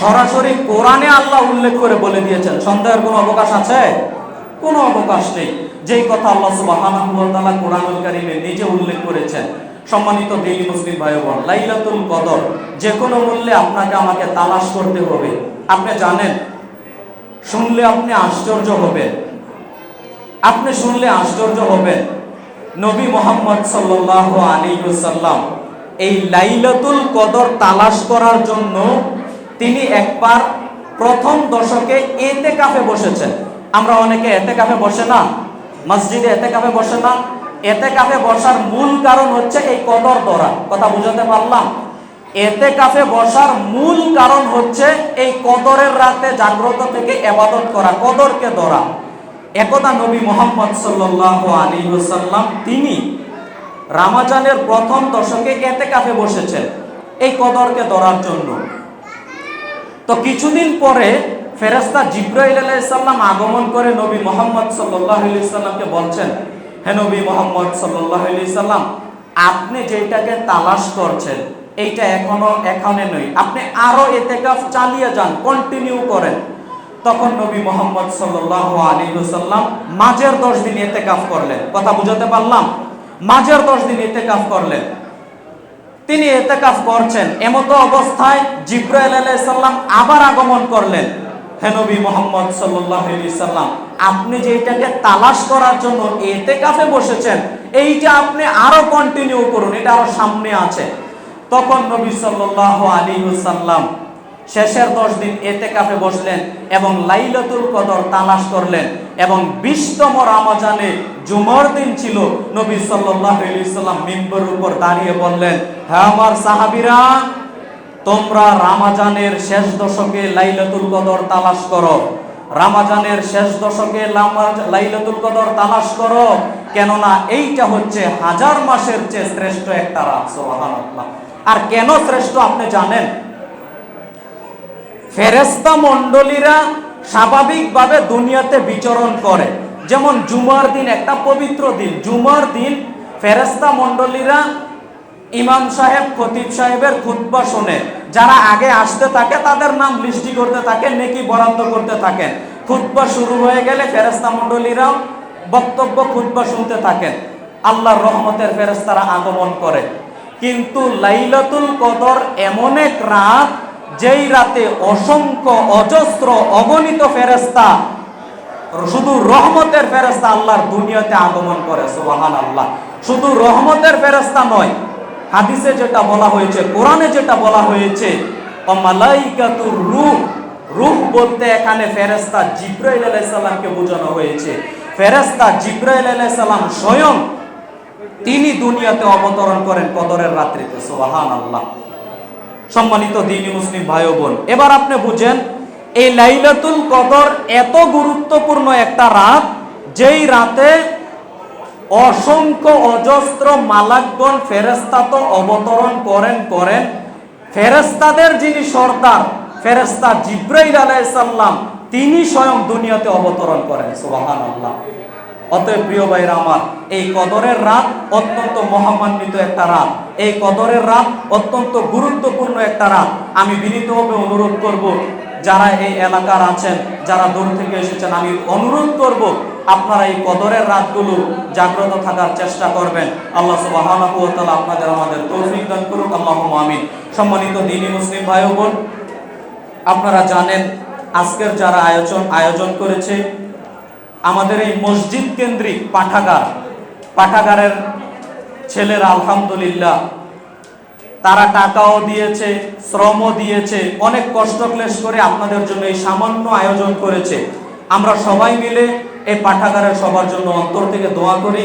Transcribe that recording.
সরাসরি কোরআনে আল্লাহ উল্লেখ করে বলে দিয়েছেন। সন্দেহের কোনো অবকাশ আছে? কোনো অবকাশ নেই। যেই কথা আল্লাহ সুবহানাহু ওয়া কোরআনুল কারীমে নিজে উল্লেখ করেছেন, সম্মানিত দিনী মুসলিম ভাই বোন লাইলাতুল কদর, যে কোনো মূল্যে আপনাকে আমাকে তালাশ করতে হবে। আপনি জানেন, শুনলে আপনি আশ্চর্য হবেন। আপনি শুনলে আশ্চর্য হবেন। নবী মোহাম্মদ সাল্লাল্লাহু আলাইহি ওয়াসাল্লাম এই লাইলাতুল কদর তালাশ করার জন্য তিনি একবার প্রথম দশকে এতে কাফে বসেছেন। আমরা অনেকে এতে কাফে বসে না, মসজিদে এতে কাফে বসে না। এতে কাফে বসার মূল কারণ হচ্ছে এই কদর দরা। কথা বুঝাতে পারলাম? এতে কাফে বসার মূল কারণ হচ্ছে এই কদরের রাতে জাগ্রত থেকে এবাদত করা, কদরকে ধরা। একদা নবী মোহাম্মদ সাল্লাল্লাহু আলাইহি ওয়াসাল্লাম, তিনি রামাজানের প্রথম দশকে এতে কাফে বসেছেন এই কদরকে ধরার জন্য। তো কিছুদিন পরে ফেরেস্তা জিব্রাইল আলাইসাল্লাম আগমন করে নবী মোহাম্মদ সাল্লাহ বলছেন, হে নবী মোহাম্মদ সাল্লাহ আপনি যেটাকে তালাশ করছেন, এইটা এখনও, এখানে নই আপনি আরও এতেকাফ চালিয়ে যান কন্টিনিউ করেন। তখন নবী মোহাম্মদ সাল্লাহ আলী সাল্লাম মাঝের দশ দিন এতেকাফ করলেন। কথা বুঝাতে পারলাম? মাঝের দশ দিন এতেকাফ করলেন। তিনি এতেকাফ করছেন। এমতো অবস্থায় জিব্রাইল আলাইসাল্লাম আবার আগমন করলেন। হে নবী মোহাম্মদ আলাইহি সাল্লাম, আপনি যে এটাকে তালাশ করার জন্য এতেকাফে বসেছেন, এইটা আপনি আরও কন্টিনিউ করুন, এটা আরও সামনে আছে। তখন নবী সাল্লাহ আলী সাল্লাম শেষের দশ দিন এতে কাফে বসলেন এবং লাইলাতুল কদর তালাশ করলেন এবং বিশতম রামাজানে জুমর দিন ছিল, নবী সাল্লাম মিম্বর উপর দাঁড়িয়ে বললেন হ্যাঁ আমার সাহাবিরা, তোমরা রামাজানের শেষ দশকে লাইলাতুল কদর তালাশ করো। রামাজানের শেষ দশকে লাইলাতুল কদর তালাশ করো। কেননা এইটা হচ্ছে হাজার মাসের চেয়ে শ্রেষ্ঠ একটা রাত আর কেন শ্রেষ্ঠ আপনি জানেন? ফেরেস্তা মণ্ডলীরা স্বাভাবিকভাবে দুনিয়াতে বিচরণ করে। যেমন জুমার দিন একটা পবিত্র দিন। জুমার দিন ফেরেস্তা মণ্ডলীরা ইমাম সাহেব, খতিব সাহেবের খুতবা শোনে। যারা আগে আসতে থাকে, তাদের নাম লিস্টি করতে থাকে, নেকি বরাদ্দ করতে থাকেন। খুতবা শুরু হয়ে গেলে ফেরেস্তা মণ্ডলীরাও বক্তব্য, খুতবা শুনতে থাকেন। আল্লাহর রহমতের ফেরেস্তারা আগমন করে। কিন্তু লাইলাতুল কদর এমন এক রাত যেই রাতে অসংখ্য অজস্র অগণিত ফেরেস্তা শুধু রহমতের ফেরেস্তা আল্লাহর দুনিয়াতে আগমন করে সুবাহান আল্লাহ শুধু রহমতের ফেরেস্তা নয়, হাদিসে যেটা বলা হয়েছে, কোরআনে যেটা বলা হয়েছে, অমালাইকাতুর রূহ রূহ বলতে এখানে ফেরেস্তা জিব্রাইল আলাইহিস সালামকে বোঝানো হয়েছে। ফেরেস্তা জিব্রাইল আলাইহিস সালাম স্বয়ং তিনি দুনিয়াতে অবতরণ করেন কদরের রাত্রিতে সুবাহান আল্লাহ সম্মানিত দিনী মুসলিম ভাই বোন, এবার আপনি বুঝেন, এই লাইলাতুল কদর এত গুরুত্বপূর্ণ একটা রাত, যেই রাতে অসংখ্য অজস্র মালাকগণ ফেরেস্তা তো অবতরণ করেন করেন। ফেরেস্তাদের যিনি সর্দার ফেরেস্তা জিব্রাইল আলাইসাল্লাম তিনি স্বয়ং দুনিয়াতে অবতরণ করেন সুবাহান আল্লাহ অতএব প্রিয় ভাইরা আমার, এই কদরের রাত অত্যন্ত মহামান্বিত একটা রাত। এই কদরের রাত অত্যন্ত গুরুত্বপূর্ণ একটা রাত। আমি বিনীতভাবে অনুরোধ করব, যারা এই এলাকার আছেন, যারা দূর থেকে এসেছেন, আমি অনুরোধ করব, আপনারা এই কদরের রাতগুলো জাগ্রত থাকার চেষ্টা করবেন। আল্লাহ তাআলা আপনাদের আমাদের তৌফিক দান করুক। আল্লাহুম্মা আমিন। সম্মানিত দিনী মুসলিম ভাই বোন, আপনারা জানেন, আজকের যারা আয়োজন আয়োজন করেছে আমাদের এই মসজিদ কেন্দ্রিক পাঠাগার, পাঠাগারের ছেলের আলহামদুলিল্লাহ, তারা টাকাও দিয়েছে, শ্রমও দিয়েছে, অনেক কষ্ট ক্লেশ করে আপনাদের জন্য এই সামান্য আয়োজন করেছে। আমরা সবাই মিলে এই পাঠাগারের সবার জন্য অন্তর থেকে দোয়া করি।